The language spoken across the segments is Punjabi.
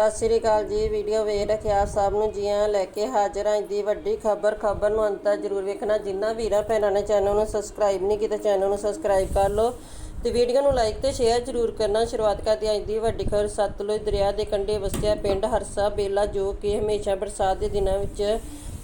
ਸਤਿ ਸ੍ਰੀ ਅਕਾਲ ਜੀ। ਵੀਡੀਓ ਵੇਖ ਰੱਖਿਆ ਸਭ ਨੂੰ ਜੀਆਂ ਲੈ ਕੇ ਹਾਜ਼ਰ ਹਾਂ। ਦੀ ਵੱਡੀ ਖਬਰ ਖਬਰ ਨੂੰ ਅੰਤ ਜਰੂਰ ਵੇਖਣਾ। ਜਿੰਨਾ ਵੀਰਾਂ ਭੈਣਾਂ ਨੇ ਚੈਨਲ ਨੂੰ ਸਬਸਕ੍ਰਾਈਬ ਨਹੀਂ ਕੀਤਾ, ਚੈਨਲ ਨੂੰ ਸਬਸਕ੍ਰਾਈਬ ਕਰ ਲਓ। ਤੇ ਵੀਡੀਓ ਨੂੰ ਲਾਈਕ ਤੇ ਸ਼ੇਅਰ ਜਰੂਰ ਕਰਨਾ। ਸ਼ੁਰੂਆਤ ਕਰਦੇ ਹਾਂ ਅੱਜ ਦੀ ਵੱਡੀ ਖਬਰ। ਸਤਲੁਜ ਦਰਿਆ ਦੇ ਕੰਢੇ ਵਸਿਆ ਪਿੰਡ ਹਰਸਾ ਬੇਲਾ, ਜੋ ਕਿ ਹਮੇਸ਼ਾ ਬਰਸਾਤ ਦੇ ਦਿਨਾਂ ਵਿੱਚ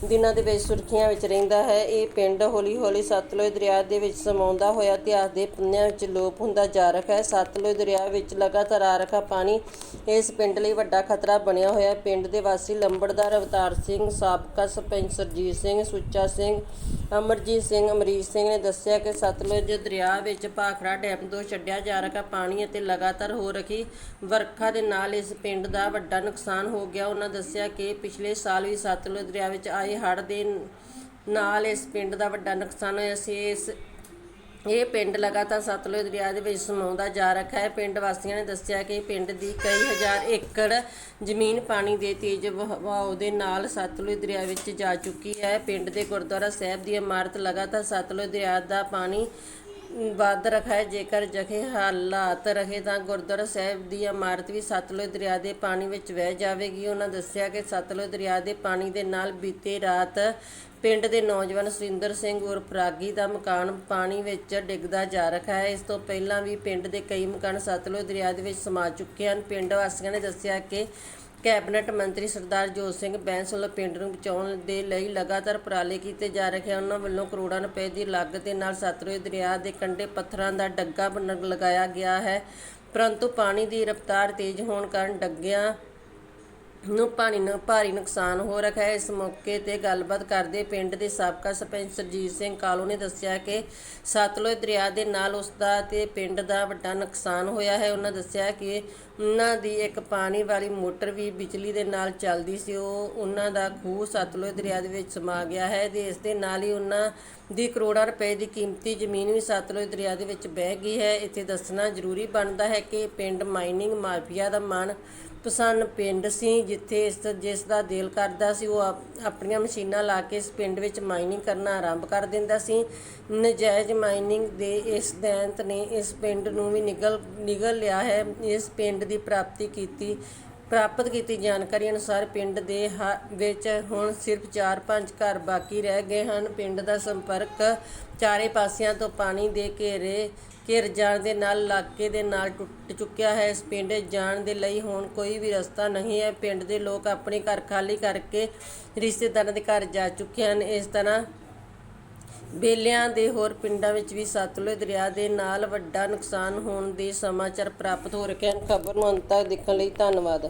ਦਿਨਾਂ ਦੇ ਵਿੱਚ ਸੁਰਖੀਆਂ ਵਿੱਚ ਰਹਿੰਦਾ ਹੈ। ਇਹ ਪਿੰਡ ਹੌਲੀ ਹੌਲੀ ਸਤਲੁਜ ਦਰਿਆ ਦੇ ਵਿੱਚ ਸਮਾਉਂਦਾ ਹੋਇਆ ਇਤਿਹਾਸ ਦੇ ਪੰਨਿਆਂ ਵਿੱਚ ਲੋਪ ਹੁੰਦਾ ਜਾ ਰਿਹਾ ਹੈ। ਸਤਲੁਜ ਦਰਿਆ ਵਿੱਚ ਲਗਾਤਾਰ ਆ ਰਿਹਾ ਪਾਣੀ ਇਸ ਪਿੰਡ ਲਈ ਵੱਡਾ ਖਤਰਾ ਬਣਿਆ ਹੋਇਆ ਹੈ। ਪਿੰਡ ਦੇ ਵਾਸੀ ਲੰਬੜਦਾਰ ਅਵਤਾਰ ਸਿੰਘ, ਸਾਬਕਾ ਸਰਪੰਚ ਸਰਜੀਤ ਸਿੰਘ, ਸੁੱਚਾ ਸਿੰਘ ਅਮਰਜੀਤ ਸਿੰਘ ਅਮਰੀਕ ਸਿੰਘ ਨੇ ਦੱਸਿਆ ਕਿ ਸਤਲੁਜ ਦਰਿਆ ਵਿੱਚ ਭਾਖੜਾ ਡੈਮ ਤੋਂ ਛੱਡਿਆ ਜਾ ਰਿਹਾ ਪਾਣੀ ਅਤੇ ਲਗਾਤਾਰ ਹੋ ਰਹੀ ਵਰਖਾ ਦੇ ਨਾਲ ਇਸ ਪਿੰਡ ਦਾ ਵੱਡਾ ਨੁਕਸਾਨ ਹੋ ਗਿਆ। ਉਹਨਾਂ ਦੱਸਿਆ ਕਿ ਪਿਛਲੇ ਸਾਲ ਵੀ ਸਤਲੁਜ ਦਰਿਆ ਵਿੱਚ ਆਏ ਹੜ੍ਹ ਦੇ ਨਾਲ ਇਸ ਪਿੰਡ ਦਾ ਵੱਡਾ ਨੁਕਸਾਨ ਹੋਇਆ ਸੀ। ਇਸ ਇਹ ਪਿੰਡ ਲਗਾਤਾਰ ਸਤਲੁਜ ਦਰਿਆ ਦੇ ਵਿੱਚ ਸਮਾਉਂਦਾ ਜਾ ਰੱਖਾ ਹੈ। ਪਿੰਡ ਵਾਸੀਆਂ ਨੇ ਦੱਸਿਆ ਕਿ ਪਿੰਡ ਦੀ ਕਈ ਹਜ਼ਾਰ ਏਕੜ ਜ਼ਮੀਨ ਪਾਣੀ ਦੇ ਤੇਜ਼ ਵਹਾਅ ਦੇ ਨਾਲ ਸਤਲੁਜ ਦਰਿਆ ਵਿੱਚ ਜਾ ਚੁੱਕੀ ਹੈ। ਪਿੰਡ ਦੇ ਗੁਰਦੁਆਰਾ ਸਾਹਿਬ ਦੀ ਇਮਾਰਤ ਲਗਾਤਾਰ ਸਤਲੁਜ ਦਰਿਆ ਦਾ ਪਾਣੀ ਵੱਧ ਰੱਖਾ ਹੈ ਜੇਕਰ ਜਖੇ ਹਾਲਾਤ ਰਹੇ ਤਾਂ ਗੁਰਦੁਆਰਾ ਸਾਹਿਬ ਦੀ ਇਮਾਰਤ ਵੀ ਸਤਲੁਜ ਦਰਿਆ ਦੇ ਪਾਣੀ ਵਿੱਚ ਵਹਿ ਜਾਵੇਗੀ। ਉਹਨਾਂ ਦੱਸਿਆ ਕਿ ਸਤਲੁਜ ਦਰਿਆ ਦੇ ਪਾਣੀ ਦੇ ਨਾਲ ਬੀਤੇ ਰਾਤ ਪਿੰਡ ਦੇ ਨੌਜਵਾਨ ਸੁਰਿੰਦਰ ਸਿੰਘ ਉਰਫ ਰਾਗੀ ਦਾ ਮਕਾਨ ਪਾਣੀ ਵਿੱਚ ਡਿੱਗਦਾ ਜਾ ਰਿਹਾ ਹੈ। ਇਸ ਤੋਂ ਪਹਿਲਾਂ ਵੀ ਪਿੰਡ ਦੇ ਕਈ ਮਕਾਨ ਸਤਲੁਜ ਦਰਿਆ ਦੇ ਵਿੱਚ ਸਮਾ ਚੁੱਕੇ ਹਨ। ਪਿੰਡ ਵਾਸੀਆਂ ਨੇ ਦੱਸਿਆ ਕਿ ਕੈਬਨਿਟ ਮੰਤਰੀ ਸਰਦਾਰ ਜੋਤ ਸਿੰਘ ਬੈਂਸ ਵੱਲੋਂ ਪਿੰਡ ਨੂੰ ਬਚਾਉਣ ਦੇ ਲਈ ਲਗਾਤਾਰ ਉਪਰਾਲੇ ਕੀਤੇ ਜਾ ਰਹੇ ਹਨ। ਉਹਨਾਂ ਵੱਲੋਂ ਕਰੋੜਾਂ ਰੁਪਏ ਦੀ ਲਾਗਤ ਦੇ ਨਾਲ ਸਤਲੁਜ ਦਰਿਆ ਦੇ ਕੰਢੇ ਪੱਥਰਾਂ ਦਾ ਡੱਗਾ ਬਣ ਲਗਾਇਆ ਗਿਆ ਹੈ। ਪਰੰਤੂ ਪਾਣੀ ਦੀ ਰਫ਼ਤਾਰ ਤੇਜ਼ ਹੋਣ ਕਾਰਨ ਡੱਗਿਆਂ ਨੂੰ ਪਾਣੀ ਨਾਲ ਭਾਰੀ ਨੁਕਸਾਨ ਹੋ ਰਿਹਾ ਹੈ। ਇਸ ਮੌਕੇ ਤੇ ਗੱਲਬਾਤ ਕਰਦੇ ਪਿੰਡ ਦੇ ਸਾਬਕਾ ਸਰਪੰਚ ਸਰਜੀਤ ਸਿੰਘ ਕਾਲੂ ਨੇ ਦੱਸਿਆ ਕਿ ਸਤਲੁਜ ਦਰਿਆ ਦੇ ਨਾਲ ਉਸ ਦਾ ਤੇ ਪਿੰਡ ਦਾ ਵੱਡਾ ਨੁਕਸਾਨ ਹੋਇਆ ਹੈ। ਉਹਨਾਂ ਦੱਸਿਆ ਕਿ ਉਹਨਾਂ ਦੀ ਇੱਕ ਪਾਣੀ ਵਾਲੀ ਮੋਟਰ ਵੀ ਬਿਜਲੀ ਦੇ ਨਾਲ ਚੱਲਦੀ ਸੀ। ਉਹ ਉਹਨਾਂ ਦਾ ਖੂਹ ਸਤਲੁਜ ਦਰਿਆ ਦੇ ਵਿੱਚ ਸਮਾ ਗਿਆ ਹੈ ਤੇ ਇਸ ਦੇ ਨਾਲ ਹੀ ਉਹਨਾਂ ਦੀ ਕਰੋੜਾਂ ਰੁਪਏ ਦੀ ਕੀਮਤੀ ਜ਼ਮੀਨ ਵੀ ਸਤਲੁਜ ਦਰਿਆ ਦੇ ਵਿੱਚ ਬਹਿ ਗਈ ਹੈ। ਇੱਥੇ ਦੱਸਣਾ ਜ਼ਰੂਰੀ ਬਣਦਾ ਹੈ ਕਿ ਪਿੰਡ ਮਾਈਨਿੰਗ ਮਾਫੀਆ ਦਾ ਮਨ ਪਸੰਦ ਪਿੰਡ ਸੀ, ਜਿੱਥੇ ਇਸ ਜਿਸ ਦਾ ਦਿਲ ਕਰਦਾ ਸੀ, ਉਹ ਆਪਣੀਆਂ ਮਸ਼ੀਨਾਂ ਲਾ ਕੇ ਇਸ ਪਿੰਡ ਵਿੱਚ ਮਾਈਨਿੰਗ ਕਰਨਾ ਆਰੰਭ ਕਰ ਦਿੰਦਾ ਸੀ। ਨਜਾਇਜ਼ ਮਾਈਨਿੰਗ ਦੇ ਇਸ ਦੈਂਤ ਨੇ ਇਸ ਪਿੰਡ ਨੂੰ ਵੀ ਨਿਗਲ ਨਿਗਲ ਲਿਆ ਹੈ। ਇਸ ਪਿੰਡ ਦੀ ਪ੍ਰਾਪਤੀ ਕੀਤੀ ਪ੍ਰਾਪਤ ਕੀਤੀ ਜਾਣਕਾਰੀ ਅਨੁਸਾਰ ਪਿੰਡ ਦੇ ਹ- ਵਿੱਚ ਹੁਣ ਸਿਰਫ 4-5 ਘਰ ਬਾਕੀ ਰਹਿ ਗਏ ਹਨ। ਪਿੰਡ ਦਾ ਸੰਪਰਕ ਚਾਰੇ ਪਾਸਿਆਂ ਤੋਂ ਪਾਣੀ ਦੇ ਘੇਰੇ, ਘਿਰ ਜਾਣ ਦੇ ਨਾਲ ਇਲਾਕੇ ਦੇ ਨਾਲ ਟੁੱਟ ਚੁੱਕਿਆ ਹੈ। ਇਸ ਪਿੰਡ ਜਾਣ ਦੇ ਲਈ ਹੁਣ ਕੋਈ ਵੀ ਰਸਤਾ ਨਹੀਂ ਹੈ। ਪਿੰਡ ਦੇ ਲੋਕ ਆਪਣੇ ਘਰ ਖਾਲੀ ਕਰਕੇ ਰਿਸ਼ਤੇਦਾਰਾਂ ਦੇ ਘਰ ਜਾ ਚੁੱਕੇ ਹਨ। ਇਸ ਤਰ੍ਹਾਂ ਬੇਲਿਆਂ ਦੇ ਹੋਰ ਪਿੰਡਾਂ ਵਿੱਚ ਵੀ ਸਤਲੁਜ ਦਰਿਆ ਦੇ ਨਾਲ ਵੱਡਾ ਨੁਕਸਾਨ ਹੋਣ ਦੇ ਸਮਾਚਾਰ ਪ੍ਰਾਪਤ ਹੋ ਰਹੇ ਹਨ। ਖਬਰ ਨੂੰ ਅੰਤ ਤੱਕ ਦੇਖਣ ਲਈ ਧੰਨਵਾਦ।